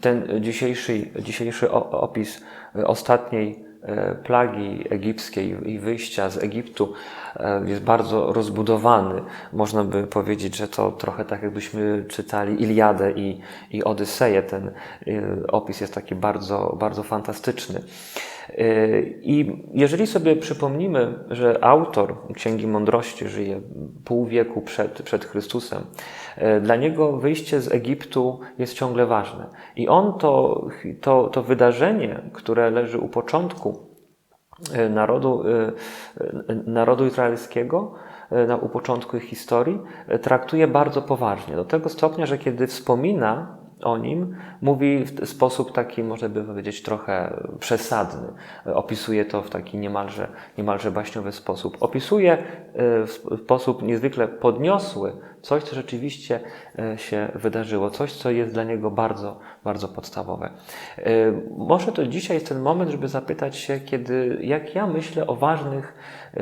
ten dzisiejszy, dzisiejszy opis ostatniej e, plagi egipskiej i wyjścia z Egiptu e, jest bardzo rozbudowany. Można by powiedzieć, że to trochę tak jakbyśmy czytali Iliadę i, i Odyseję. Ten e, opis jest taki bardzo, bardzo fantastyczny. E, I jeżeli sobie przypomnimy, że autor Księgi Mądrości żyje pół wieku przed, przed Chrystusem, e, dla niego wyjście z Egiptu jest ciągle ważne. I on to, to, to wydarzenie, które leży u początku e, narodu, narodu izraelskiego, na- u początku ich historii, traktuje bardzo poważnie. Do tego stopnia, że kiedy wspomina o nim, mówi w sposób taki, można by powiedzieć, trochę przesadny. Opisuje to w taki niemalże, niemalże baśniowy sposób. Opisuje e, w sposób niezwykle podniosły coś, co rzeczywiście e, się wydarzyło, coś, co jest dla niego bardzo, bardzo podstawowe. E, Może to dzisiaj jest ten moment, żeby zapytać się, kiedy, jak ja myślę o ważnych e,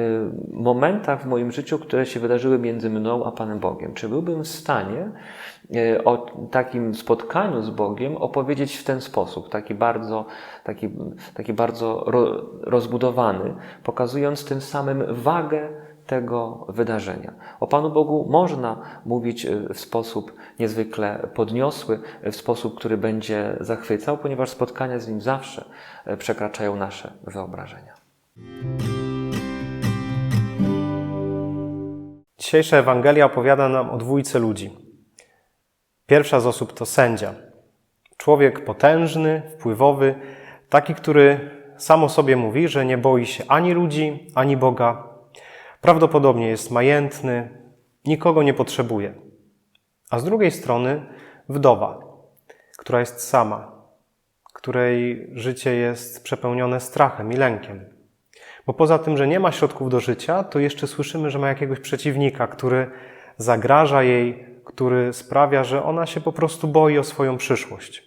momentach w moim życiu, które się wydarzyły między mną a Panem Bogiem. Czy byłbym w stanie o takim spotkaniu z Bogiem opowiedzieć w ten sposób, taki bardzo, taki, taki bardzo ro, rozbudowany, pokazując tym samym wagę tego wydarzenia. O Panu Bogu można mówić e, w sposób niezwykle podniosły, e, w sposób, który będzie zachwycał, ponieważ spotkania z Nim zawsze e, przekraczają nasze wyobrażenia. Dzisiejsza Ewangelia opowiada nam o dwójce ludzi. Pierwsza z osób to sędzia. Człowiek potężny, wpływowy, taki, który sam o sobie mówi, że nie boi się ani ludzi, ani Boga. Prawdopodobnie jest majętny, nikogo nie potrzebuje. A z drugiej strony wdowa, która jest sama, której życie jest przepełnione strachem i lękiem. Bo poza tym, że nie ma środków do życia, to jeszcze słyszymy, że ma jakiegoś przeciwnika, który zagraża jej, który sprawia, że ona się po prostu boi o swoją przyszłość.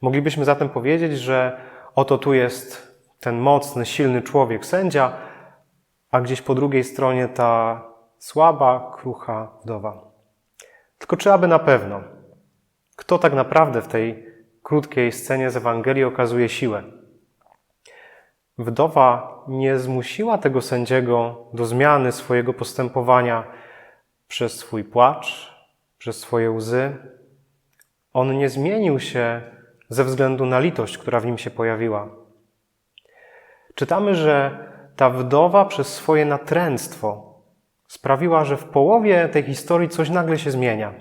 Moglibyśmy zatem powiedzieć, że oto tu jest ten mocny, silny człowiek, sędzia, a gdzieś po drugiej stronie ta słaba, krucha wdowa. Tylko czy aby na pewno? Kto tak naprawdę w tej krótkiej scenie z Ewangelii okazuje siłę? Wdowa nie zmusiła tego sędziego do zmiany swojego postępowania przez swój płacz, przez swoje łzy. On nie zmienił się ze względu na litość, która w nim się pojawiła. Czytamy, że ta wdowa przez swoje natręctwo sprawiła, że w połowie tej historii coś nagle się zmienia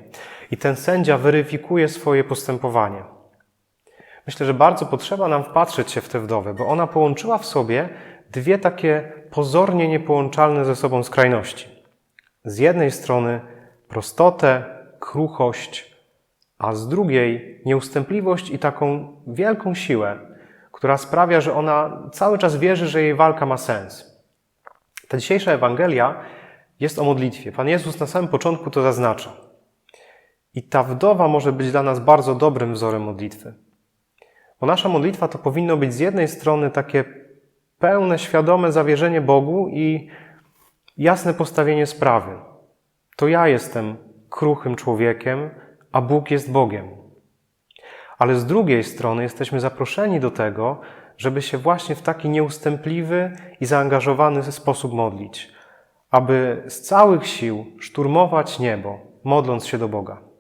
i ten sędzia weryfikuje swoje postępowanie. Myślę, że bardzo potrzeba nam wpatrzeć się w tę wdowę, bo ona połączyła w sobie dwie takie pozornie niepołączalne ze sobą skrajności. Z jednej strony prostotę, kruchość, a z drugiej nieustępliwość i taką wielką siłę, która sprawia, że ona cały czas wierzy, że jej walka ma sens. Ta dzisiejsza Ewangelia jest o modlitwie. Pan Jezus na samym początku to zaznacza. I ta wdowa może być dla nas bardzo dobrym wzorem modlitwy. Bo nasza modlitwa to powinno być z jednej strony takie pełne, świadome zawierzenie Bogu i jasne postawienie sprawy. To ja jestem kruchym człowiekiem, a Bóg jest Bogiem. Ale z drugiej strony jesteśmy zaproszeni do tego, żeby się właśnie w taki nieustępliwy i zaangażowany sposób modlić, aby z całych sił szturmować niebo, modląc się do Boga.